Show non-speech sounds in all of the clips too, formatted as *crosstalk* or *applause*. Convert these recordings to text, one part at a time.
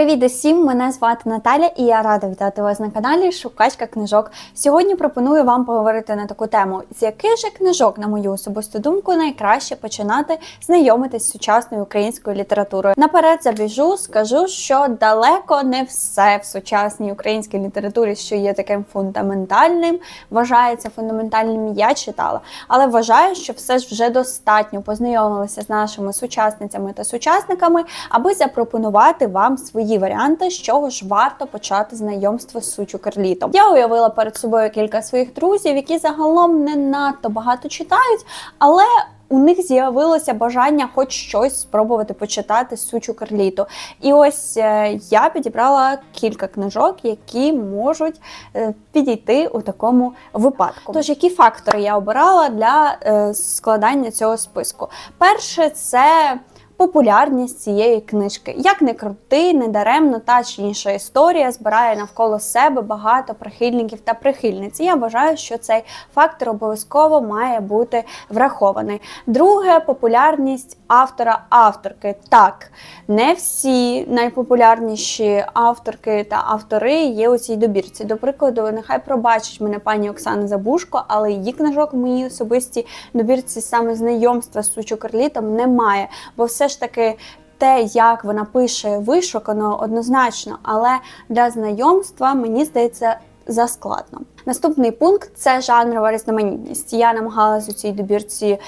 Привіт усім! Мене звати Наталя і я рада вітати вас на каналі Шукачка книжок. Сьогодні пропоную вам поговорити на таку тему, з яких же книжок, на мою особисту думку, найкраще починати знайомитись з сучасною українською літературою. Наперед забіжу, скажу, що далеко не все в сучасній українській літературі, що є таким фундаментальним, вважається фундаментальним. Я читала, але вважаю, що все ж вже достатньо познайомилися з нашими сучасницями та сучасниками, аби запропонувати вам свої варіанти, з чого ж варто почати знайомство з сучу Карлітом. Я уявила перед собою кілька своїх друзів, які загалом не надто багато читають, але у них з'явилося бажання хоч щось спробувати почитати сучу Карліту. І ось е, я підібрала кілька книжок, які можуть е, підійти у такому випадку. Тож, які фактори я обирала для е, складання цього списку? Перше, це популярність цієї книжки. Як не крути, не даремно та чи інша історія збирає навколо себе багато прихильників та прихильниць. Я вважаю, що цей фактор обов'язково має бути врахований. Друге популярність автора-авторки. Так, не всі найпопулярніші авторки та автори є у цій добірці. До прикладу, нехай пробачить мене пані Оксана Забушко, але її книжок в моїй особистій добірці саме знайомства з Сучу Карлітом немає, бо все ж таки. Те, як вона пише, вишукано однозначно, але для знайомства мені здається заскладно. Наступний пункт це жанрова різноманітність. Я намагалася у цій добірці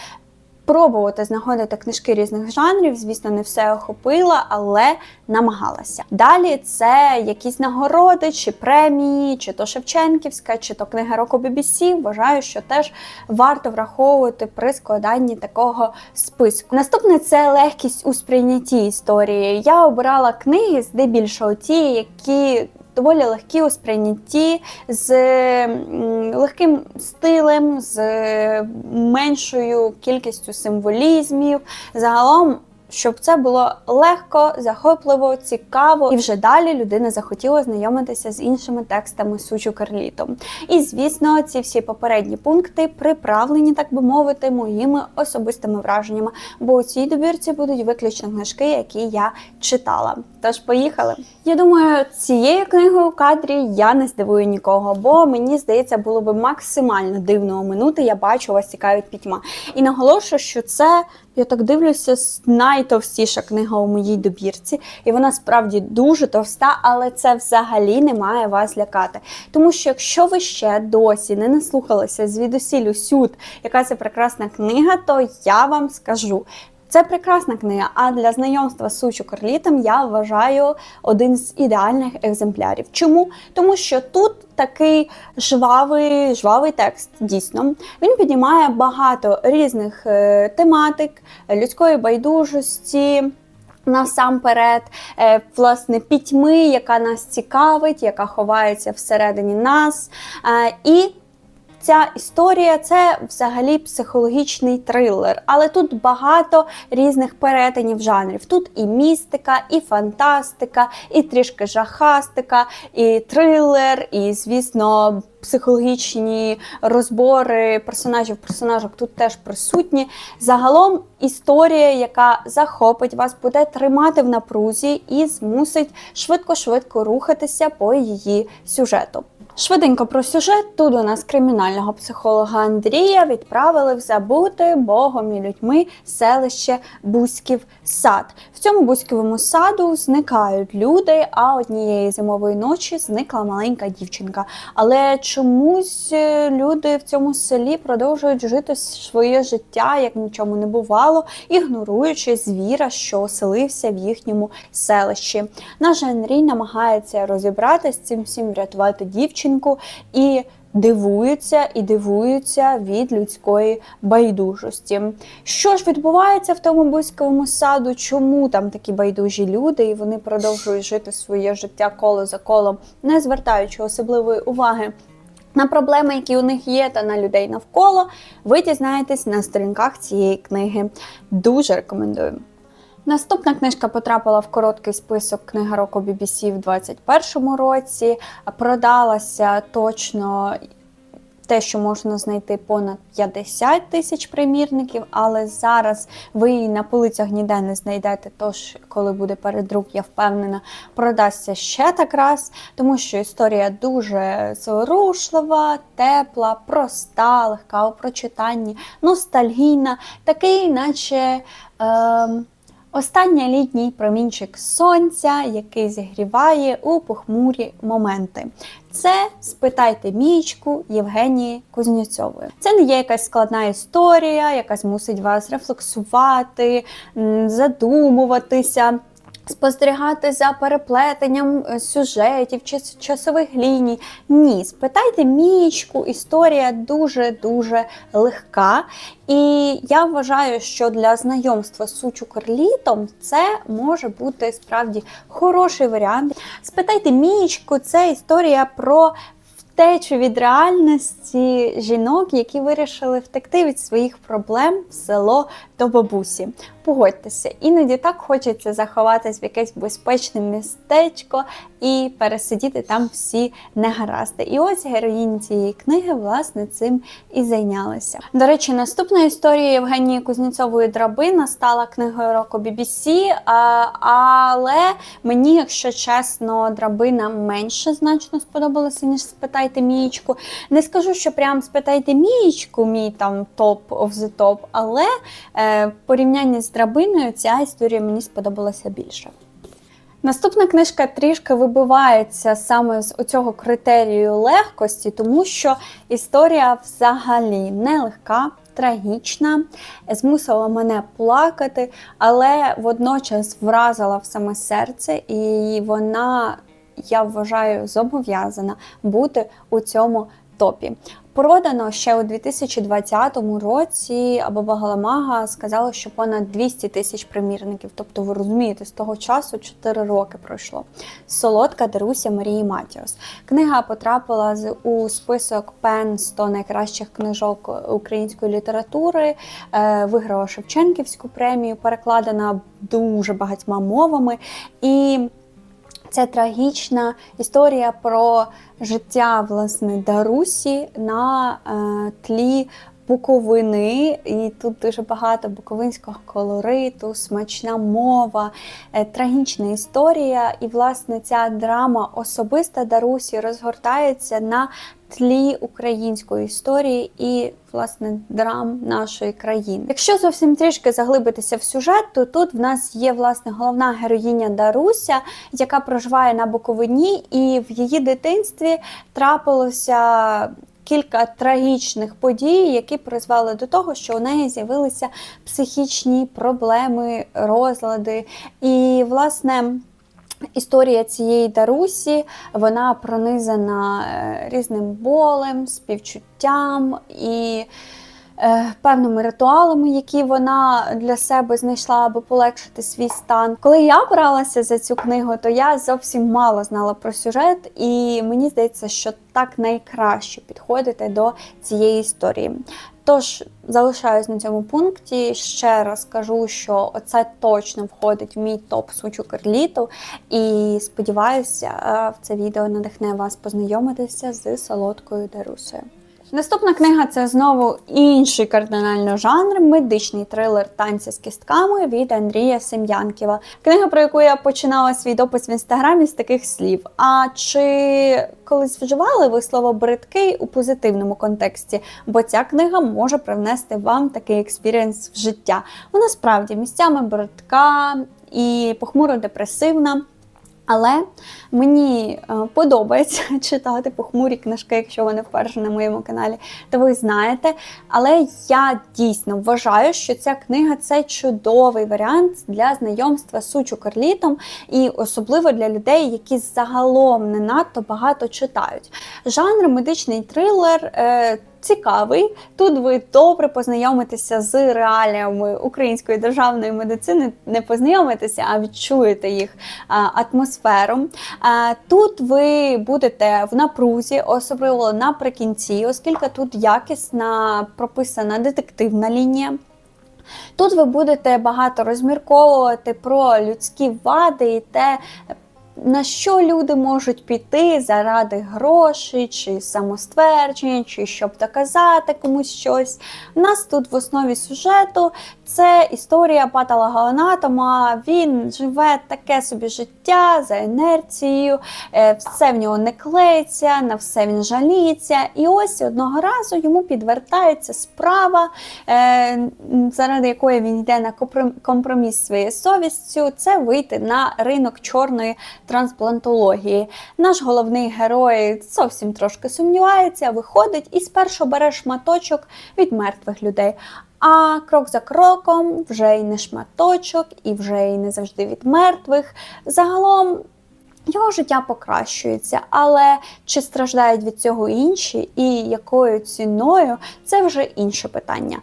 пробувати знаходити книжки різних жанрів. Звісно, не все охопила, але намагалася. Далі це якісь нагороди, чи премії, чи то Шевченківська, чи то книга року BBC. Вважаю, що теж варто враховувати при складанні такого списку. Наступне це легкість у сприйнятті історії. Я обирала книги здебільшого ті, які доволі легкі у сприйнятті, з легким стилем, з меншою кількістю символізмів. Загалом. Щоб це було легко, захопливо, цікаво, і вже далі людина захотіла знайомитися з іншими текстами Сучу Карлітом. І звісно, ці всі попередні пункти приправлені, так би мовити, моїми особистими враженнями. Бо у цій добірці будуть виключно книжки, які я читала. Тож поїхали. Я думаю, цією книгою в кадрі я не здивую нікого, бо мені здається, було би максимально дивно оминути. Я бачу, вас цікавить пітьма. І наголошую, що це. Я так дивлюся, найтовстіша книга у моїй добірці, і вона справді дуже товста, але це взагалі не має вас лякати. Тому що якщо ви ще досі не наслухалися звідусіль сюд, яка це прекрасна книга, то я вам скажу. Це прекрасна книга, а для знайомства з Сучу Карлітом я вважаю один з ідеальних екземплярів. Чому? Тому що тут такий жвавий, жвавий текст, дійсно. Він піднімає багато різних е, тематик, людської байдужості. Насамперед, е, власне, пітьми, яка нас цікавить, яка ховається всередині нас. Е, і Ця історія це взагалі психологічний трилер, але тут багато різних перетинів жанрів. Тут і містика, і фантастика, і трішки жахастика, і трилер, і, звісно, психологічні розбори персонажів персонажок тут теж присутні. Загалом історія, яка захопить вас, буде тримати в напрузі і змусить швидко-швидко рухатися по її сюжету. Швиденько про сюжет тут у нас кримінального психолога Андрія відправили в забути богом і людьми селище Бузьків сад. Цьому Бузьківому саду зникають люди, а однієї зимової ночі зникла маленька дівчинка. Але чомусь е, люди в цьому селі продовжують жити своє життя, як нічому не бувало, ігноруючи звіра, що оселився в їхньому селищі. Наш Андрій намагається розібратися з цим всім, врятувати дівчинку і. Дивуються і дивуються від людської байдужості. Що ж відбувається в тому бузьковому саду? Чому там такі байдужі люди, і вони продовжують жити своє життя коло за колом, не звертаючи особливої уваги на проблеми, які у них є, та на людей навколо, ви дізнаєтесь на сторінках цієї книги. Дуже рекомендую. Наступна книжка потрапила в короткий список книга року BBC в 2021 році. Продалася точно те, що можна знайти понад 50 тисяч примірників, але зараз ви її на полицях ніде не знайдете. Тож, коли буде передрук, я впевнена, продасться ще так раз, тому що історія дуже зворушлива, тепла, проста, легка у прочитанні, ностальгійна, такий, наче. Е Остання літній промінчик сонця, який зігріває у похмурі моменти. Це спитайте мічку Євгенії Кузнєцьової. Це не є якась складна історія, яка змусить вас рефлексувати, задумуватися. Спостерігати за переплетенням е, сюжетів чи часових ліній. Ні, спитайте мічку, історія дуже-дуже легка. І я вважаю, що для знайомства з Сучу Карлітом це може бути справді хороший варіант. Спитайте мічку, це історія про втечу від реальності жінок, які вирішили втекти від своїх проблем в село до бабусі. Погодьтеся, іноді так хочеться заховатись в якесь безпечне містечко і пересидіти там всі негаразди. І ось героїні цієї книги, власне, цим і зайнялися. До речі, наступна історія Євгенії Кузнєцової драбина стала книгою року BBC, але мені, якщо чесно, драбина менше значно сподобалася, ніж спитайте мієчку. Не скажу, що прям спитайте мієчку, мій там топ of the top, але в порівнянні з драбиною ця історія мені сподобалася більше. Наступна книжка трішки вибивається саме з оцього критерію легкості, тому що історія взагалі нелегка, трагічна, змусила мене плакати, але водночас вразила в саме серце, і вона, я вважаю, зобов'язана бути у цьому топі. Продано ще у 2020 році, або Багаламага сказала, що понад 200 тисяч примірників. Тобто, ви розумієте, з того часу 4 роки пройшло. Солодка Даруся Марії Матіос. Книга потрапила у список Пен 100 найкращих книжок української літератури, е, виграла Шевченківську премію, перекладена дуже багатьма мовами. І це трагічна історія про життя власне Дарусі на е, тлі Буковини, і тут дуже багато буковинського колориту, смачна мова, е, трагічна історія. І, власне, ця драма особиста Дарусі розгортається на тлі української історії і, власне, драм нашої країни. Якщо зовсім трішки заглибитися в сюжет, то тут в нас є власне головна героїня Даруся, яка проживає на Буковині, і в її дитинстві трапилося кілька трагічних подій, які призвели до того, що у неї з'явилися психічні проблеми, розлади. І, власне, Історія цієї Дарусі вона пронизана е, різним болем, співчуттям і певними ритуалами, які вона для себе знайшла, аби полегшити свій стан. Коли я бралася за цю книгу, то я зовсім мало знала про сюжет, і мені здається, що так найкраще підходити до цієї історії. Тож залишаюсь на цьому пункті. Ще раз кажу, що це точно входить в мій топ сучу карліту. І сподіваюся, е, в це відео надихне вас познайомитися з солодкою Дарусою. Наступна книга це знову інший кардинально жанр медичний трилер танці з кістками від Андрія Сем'янківа. Книга, про яку я починала свій допис в інстаграмі з таких слів. А чи колись вживали ви слово бридкий у позитивному контексті? Бо ця книга може привнести вам такий експірієнс в життя. Вона справді місцями бридка і похмуро депресивна. Але мені е, подобається *laughs* читати похмурі книжки, якщо вони вперше на моєму каналі, то ви знаєте. Але я дійсно вважаю, що ця книга це чудовий варіант для знайомства з Сучу Карлітом, і особливо для людей, які загалом не надто багато читають. Жанр медичний трилер. Цікавий. Тут ви добре познайомитеся з реаліями української державної медицини, не познайомитеся, а відчуєте їх атмосферу. Тут ви будете в напрузі, особливо наприкінці, оскільки тут якісна прописана детективна лінія. Тут ви будете багато розмірковувати про людські вади і те, на що люди можуть піти заради грошей, чи самоствердження, чи щоб доказати комусь щось. У нас тут в основі сюжету це історія патологоанатома. Він живе таке собі життя за інерцією, е, все в нього не клеїться, на все він жаліється. І ось одного разу йому підвертається справа, е, заради якої він йде на компроміс своєю совістю. Це вийти на ринок чорної трансплантології. Наш головний герой зовсім трошки сумнівається, виходить і спершу бере шматочок від мертвих людей. А крок за кроком вже й не шматочок, і вже й не завжди від мертвих. Загалом його життя покращується, але чи страждають від цього інші, і якою ціною це вже інше питання.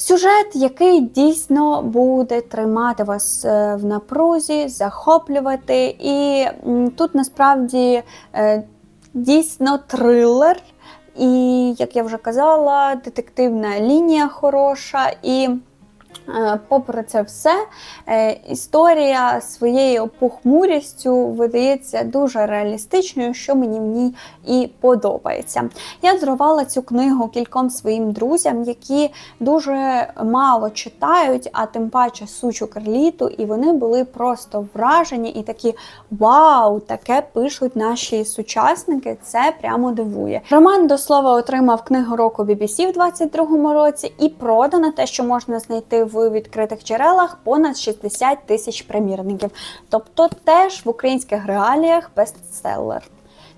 Сюжет, який дійсно буде тримати вас е, в напрузі, захоплювати, і тут насправді е, дійсно трилер. І, як я вже казала, детективна лінія хороша. І попри це все, е, історія своєю похмурістю видається дуже реалістичною, що мені в ній і подобається. Я дарувала цю книгу кільком своїм друзям, які дуже мало читають, а тим паче сучу карліту, і вони були просто вражені і такі вау, таке пишуть наші сучасники. Це прямо дивує. Роман до слова отримав книгу року BBC в 22-му році і продано те, що можна знайти в відкритих джерелах, понад 60 тисяч примірників. Тобто теж в українських реаліях бестселер.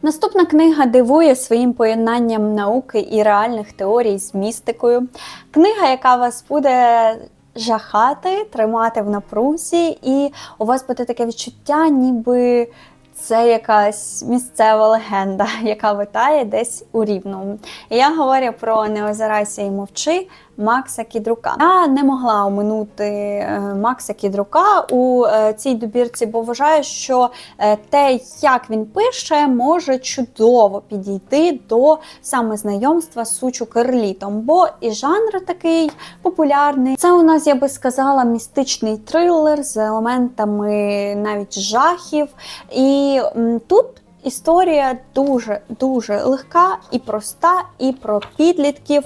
Наступна книга дивує своїм поєднанням науки і реальних теорій з містикою. Книга, яка вас буде жахати, тримати в напрузі, і у вас буде таке відчуття, ніби це якась місцева легенда, *laughs* яка витає десь у рівному. І я говорю про Не озирайся і мовчи Макса Кідрука. Я не могла оминути е, Макса Кідрука у е, цій добірці, бо вважаю, що е, те, як він пише, може чудово підійти до саме знайомства з Сучу Керлітом, бо і жанр такий популярний. Це у нас, я би сказала, містичний трилер з елементами навіть жахів. І тут. Історія дуже дуже легка і проста, і про підлітків.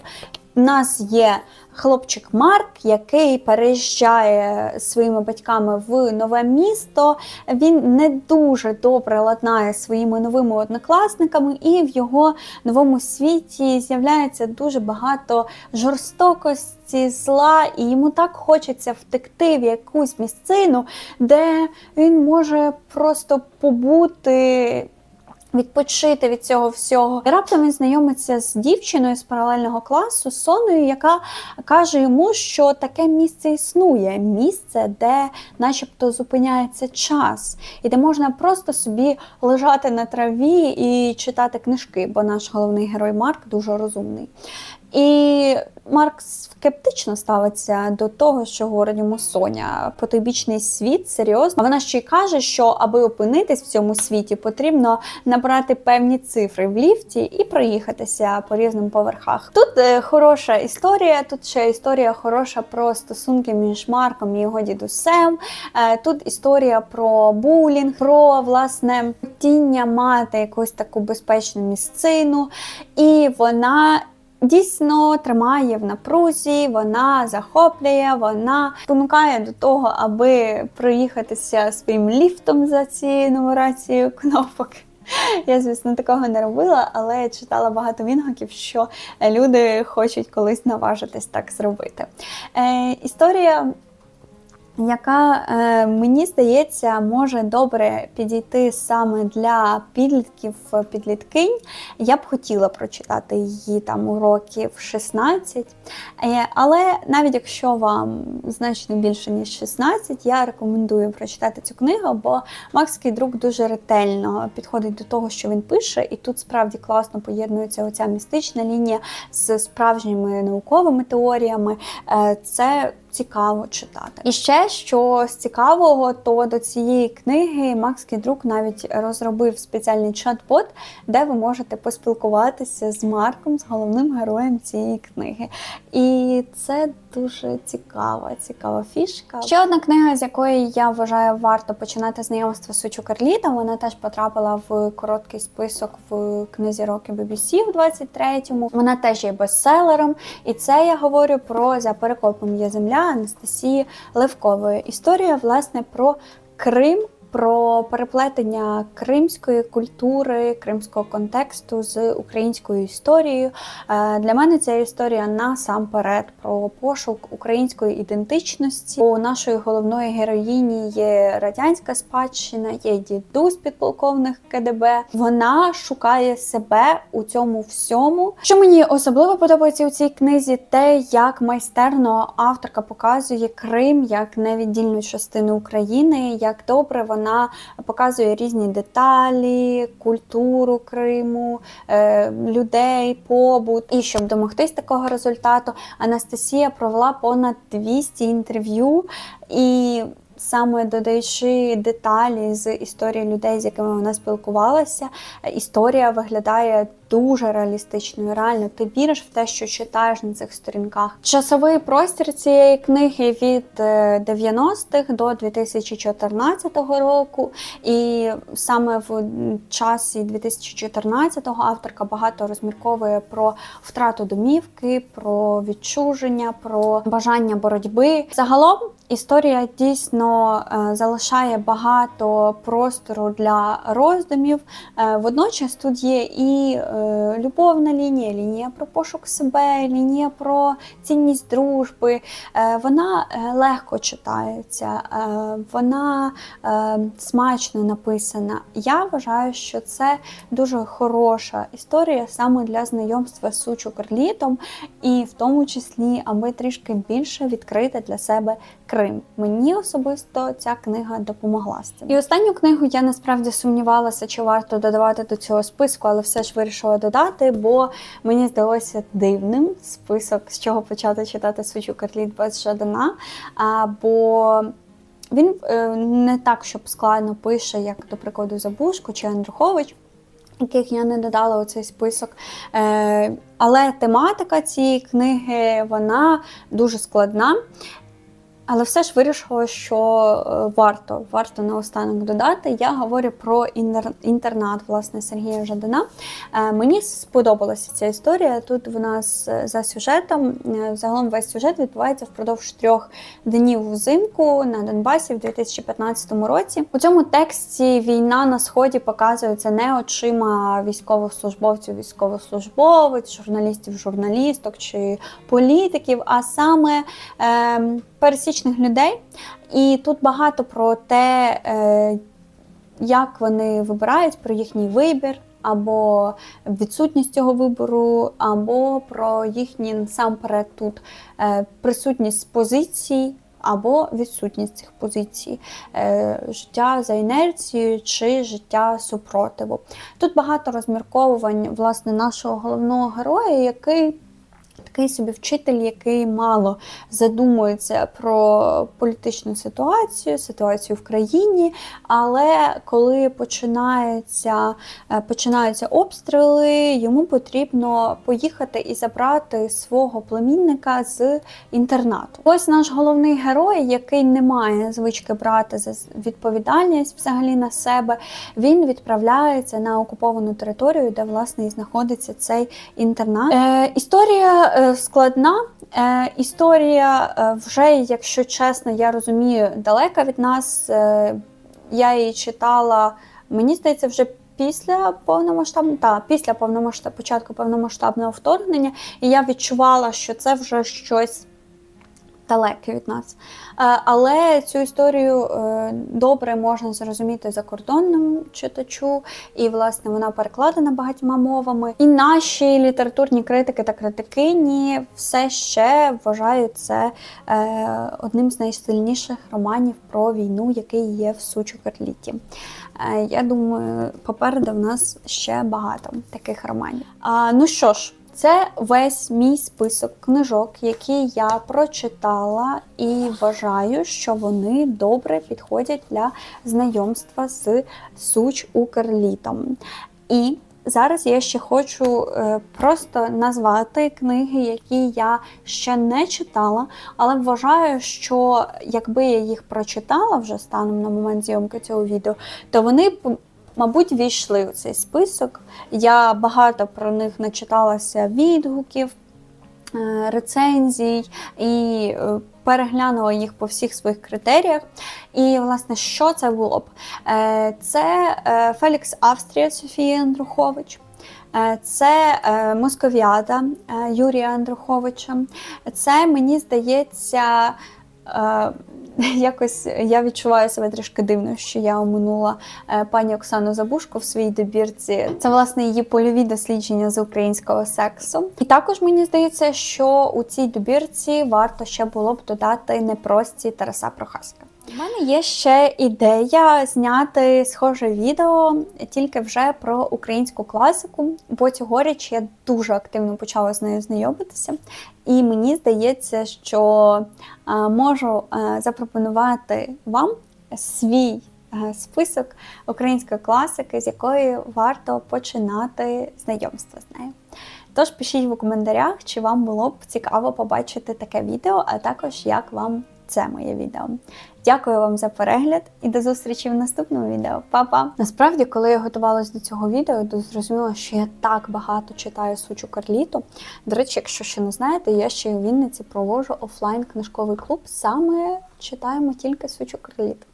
У нас є хлопчик Марк, який переїжджає своїми батьками в нове місто. Він не дуже добре ладнає своїми новими однокласниками, і в його новому світі з'являється дуже багато жорстокості, зла, і йому так хочеться втекти в якусь місцину, де він може просто побути відпочити від цього всього. І раптом він знайомиться з дівчиною з паралельного класу Соною, яка каже йому, що таке місце існує місце, де, начебто, зупиняється час, і де можна просто собі лежати на траві і читати книжки, бо наш головний герой Марк дуже розумний. І Марк скептично ставиться до того, що говорить йому Соня. Потойбічний світ серйозно. Вона ще й каже, що аби опинитись в цьому світі, потрібно набрати певні цифри в ліфті і проїхатися по різним поверхах. Тут е, хороша історія. Тут ще історія хороша про стосунки між Марком і його дідусем. Е, тут історія про булінг, про власне хотіння мати якусь таку безпечну місцину, і вона дійсно тримає в напрузі, вона захоплює, вона спонукає до того, аби проїхатися своїм ліфтом за цією нумерацією кнопок. *laughs* Я, звісно, такого не робила, але читала багато відгуків, що люди хочуть колись наважитись так зробити. Е, історія яка е, мені здається може добре підійти саме для підлітків підліткинь. Я б хотіла прочитати її там у років 16. Е, але навіть якщо вам значно більше ніж 16, я рекомендую прочитати цю книгу, бо Макс друг дуже ретельно підходить до того, що він пише, і тут справді класно поєднується оця містична лінія з справжніми науковими теоріями. Е, це цікаво читати. І ще що з цікавого, то до цієї книги Макс Кідрук навіть розробив спеціальний чат-бот, де ви можете поспілкуватися з Марком, з головним героєм цієї книги. І це дуже цікава, цікава фішка. Ще одна книга, з якої я вважаю, варто починати знайомство Сучу Карлітом. Вона теж потрапила в короткий список в книзі роки BBC в 23-му. Вона теж є бестселером. І це я говорю про за перекопом є земля Анастасії Левкової. Історія, власне, про Крим. Про переплетення кримської культури, кримського контексту з українською історією. Е, Для мене ця історія насамперед про пошук української ідентичності. У нашої головної героїні є радянська спадщина, є дідусь підполковник КДБ. Вона шукає себе у цьому всьому. Що мені особливо подобається у цій книзі, те, як майстерно авторка показує Крим як невіддільну частину України, як добре вона показує різні деталі, культуру Криму, е, людей, побут. І щоб домогтись такого результату, Анастасія провела понад 200 інтерв'ю і. Саме додаючи деталі з історії людей, з якими вона спілкувалася, історія виглядає дуже реалістичною. Реально, ти віриш в те, що читаєш на цих сторінках. Часовий простір цієї книги від е, 90-х до 2014 року, і саме в часі 2014-го авторка багато розмірковує про втрату домівки, про відчуження, про бажання боротьби. Загалом. Історія дійсно е, залишає багато простору для роздумів. Е, водночас тут є і е, любовна лінія, лінія про пошук себе, лінія про цінність дружби. Е, вона е, легко читається, е, вона е, смачно написана. Я вважаю, що це дуже хороша історія саме для знайомства з Сучу Карлітом, і в тому числі, аби трішки більше відкрити для себе Крим. Мені особисто ця книга допомогла з цим. І останню книгу я насправді сумнівалася, чи варто додавати до цього списку, але все ж вирішила додати, бо мені здалося дивним список, з чого почати читати Сучу Карліт без Жадана. Бо він е, не так, щоб складно пише, як, до прикладу, Забушко чи Андрухович. Яких я не додала у цей список. Е, але тематика цієї книги вона дуже складна. Але все ж вирішила, що е, варто варто наостанок додати. Я говорю про інтернат власне Сергія Жадана. Е, Мені сподобалася ця історія. Тут в нас за сюжетом е, загалом весь сюжет відбувається впродовж трьох днів взимку на Донбасі в 2015 році. У цьому тексті війна на сході показується не очима військовослужбовців, військовослужбовець, журналістів, журналісток чи політиків, а саме е, пересічних людей. І тут багато про те, е, як вони вибирають, про їхній вибір. Або відсутність цього вибору, або про їхні насамперед тут е, присутність позицій, або відсутність цих позицій, е, життя за інерцією чи життя супротиву. Тут багато розмірковувань власне нашого головного героя, який такий собі вчитель, який мало задумується про політичну ситуацію, ситуацію в країні. Але коли починається, е, починаються обстріли, йому потрібно поїхати і забрати свого племінника з інтернату. Ось наш головний герой, який не має звички брати за відповідальність взагалі на себе, він відправляється на окуповану територію, де власне і знаходиться цей інтернат. Е, історія е, складна. Е, історія е, вже, якщо чесно, я розумію, далека від нас. Е, я її читала, мені здається, вже. Після повномасштабного та після повномасштаб, початку повномасштабного вторгнення, і я відчувала, що це вже щось далеке від нас. Е, Але цю історію е, добре можна зрозуміти закордонному читачу, і власне вона перекладена багатьма мовами. І наші літературні критики та критикині все ще вважають це е, одним з найсильніших романів про війну, який є в Сучу Карліті. Е, Я думаю, попереду в нас ще багато таких романів. Ну що ж. Це весь мій список книжок, які я прочитала, і вважаю, що вони добре підходять для знайомства з суч Укрлітом. І зараз я ще хочу е, просто назвати книги, які я ще не читала, але вважаю, що якби я їх прочитала вже станом на момент зйомки цього відео, то вони. Мабуть, війшли у цей список. Я багато про них начиталася відгуків, е, рецензій і е, переглянула їх по всіх своїх критеріях. І, власне, що це було б? Е, Це Фелікс Австрія Софії Андрухович. Це Московіада Юрія Андруховича. Це, мені здається, *laughs* якось я відчуваю себе трішки дивно, що я оминула е, пані Оксану Забушко в своїй добірці. Це власне її польові дослідження з українського сексу. І також мені здається, що у цій добірці варто ще було б додати непрості Тараса Прохаська. У мене є ще ідея зняти схоже відео тільки вже про українську класику, бо цьогоріч я дуже активно почала з нею знайомитися, і мені здається, що е, можу е, запропонувати вам свій е, список української класики, з якої варто починати знайомство з нею. Тож пишіть в коментарях, чи вам було б цікаво побачити таке відео, а також як вам це моє відео. Дякую вам за перегляд і до зустрічі в наступному відео. Па-па! Насправді, коли я готувалась до цього відео, то зрозуміла, що я так багато читаю сучу Карліту. До речі, якщо ще не знаєте, я ще у Вінниці проводжу офлайн книжковий клуб. Саме читаємо тільки сучу Карліту.